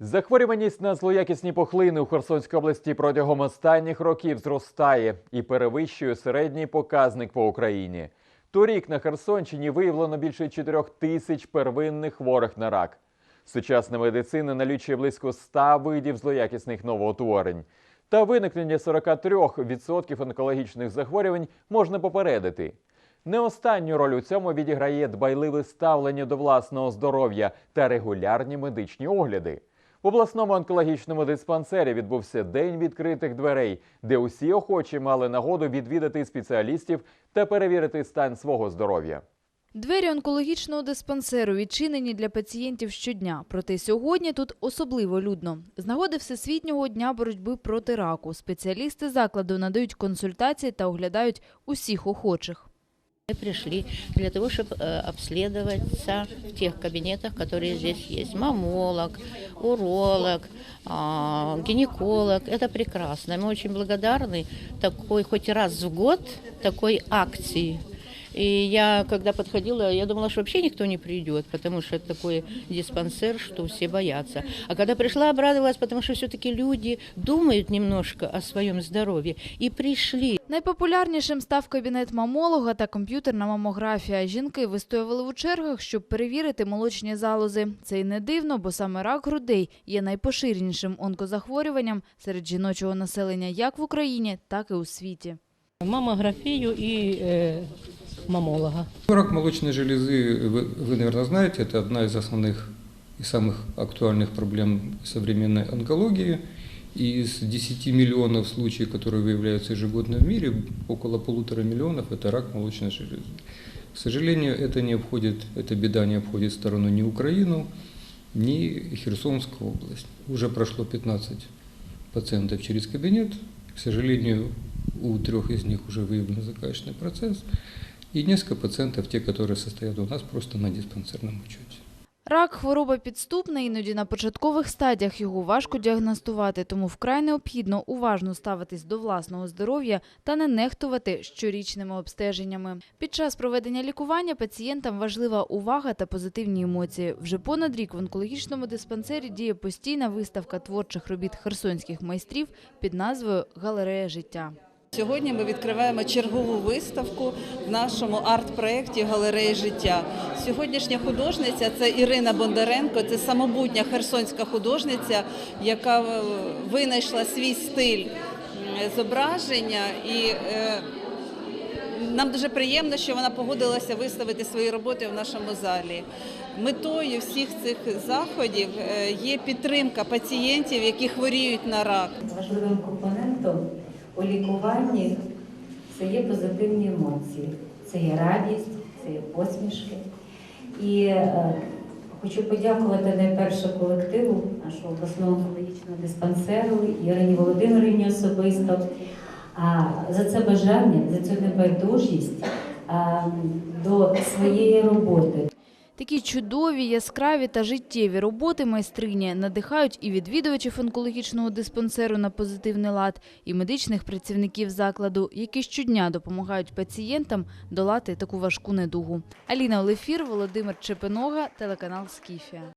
Захворюваність на злоякісні пухлини у Херсонській області протягом останніх років зростає і перевищує середній показник по Україні. Торік на Херсонщині виявлено більше 4 тисяч первинних хворих на рак. Сучасна медицина налічує близько 100 видів злоякісних новоутворень. Та виникнення 43% онкологічних захворювань можна попередити. Не останню роль у цьому відіграє дбайливе ставлення до власного здоров'я та регулярні медичні огляди. В обласному онкологічному диспансері відбувся день відкритих дверей, де усі охочі мали нагоду відвідати спеціалістів та перевірити стан свого здоров'я. Двері онкологічного диспансеру відчинені для пацієнтів щодня. Проте сьогодні тут особливо людно. З нагоди Всесвітнього дня боротьби проти раку спеціалісти закладу надають консультації та оглядають усіх охочих. Мы пришли для того, чтобы э, обследоваться в тех кабинетах, которые здесь есть. Мамолог, уролог, а, гинеколог. Это прекрасно. Мы очень благодарны такой хоть раз в год такой акции. И я, когда подходила, я думала, что вообще никто не придет, потому что это такой диспансер, что все боятся. А когда пришла, обрадовалась, потому что все-таки люди думают немножко о своем здоровье и пришли. Найпопулярнішим став кабінет мамолога та комп'ютерна мамографія. Жінки вистоювали у чергах, щоб перевірити молочні залози. Це й не дивно, бо саме рак грудей є найпоширенішим онкозахворюванням серед жіночого населення як в Україні, так і у світі. маммографию и э, мамолога. Рак молочной железы, вы, вы, наверное, знаете, это одна из основных и самых актуальных проблем современной онкологии. И из 10 миллионов случаев, которые выявляются ежегодно в мире, около полутора миллионов – это рак молочной железы. К сожалению, это не обходит, эта беда не обходит сторону ни Украину, ни Херсонскую область. Уже прошло 15 пациентов через кабинет. К сожалению, у трех из них уже выявлен заказочный процесс. И несколько пациентов, те, которые состоят у нас просто на диспансерном учете. Рак – хвороба підступна, іноді на початкових стадіях його важко діагностувати, тому вкрай необхідно уважно ставитись до власного здоров'я та не нехтувати щорічними обстеженнями. Під час проведення лікування пацієнтам важлива увага та позитивні емоції. Вже понад рік в онкологічному диспансері діє постійна виставка творчих робіт херсонських майстрів під назвою «Галерея життя». Сьогодні ми відкриваємо чергову виставку в нашому арт-проєкті Галереї життя. Сьогоднішня художниця це Ірина Бондаренко, це самобутня херсонська художниця, яка е, винайшла свій стиль зображення. І е, нам дуже приємно, що вона погодилася виставити свої роботи в нашому залі. Метою всіх цих заходів е, є підтримка пацієнтів, які хворіють на рак. Важливим компонентом у лікуванні це є позитивні емоції, це є радість, це є посмішки. І е, хочу подякувати найперше колективу нашого обласного онкологічного диспансеру Ірині Володимирівні особисто а, за це бажання, за цю небайдужість до своєї роботи. Такі чудові, яскраві та життєві роботи майстрині надихають і відвідувачів онкологічного диспансеру на позитивний лад, і медичних працівників закладу, які щодня допомагають пацієнтам долати таку важку недугу. Аліна Олефір, Володимир Чепинога, телеканал Скіфія.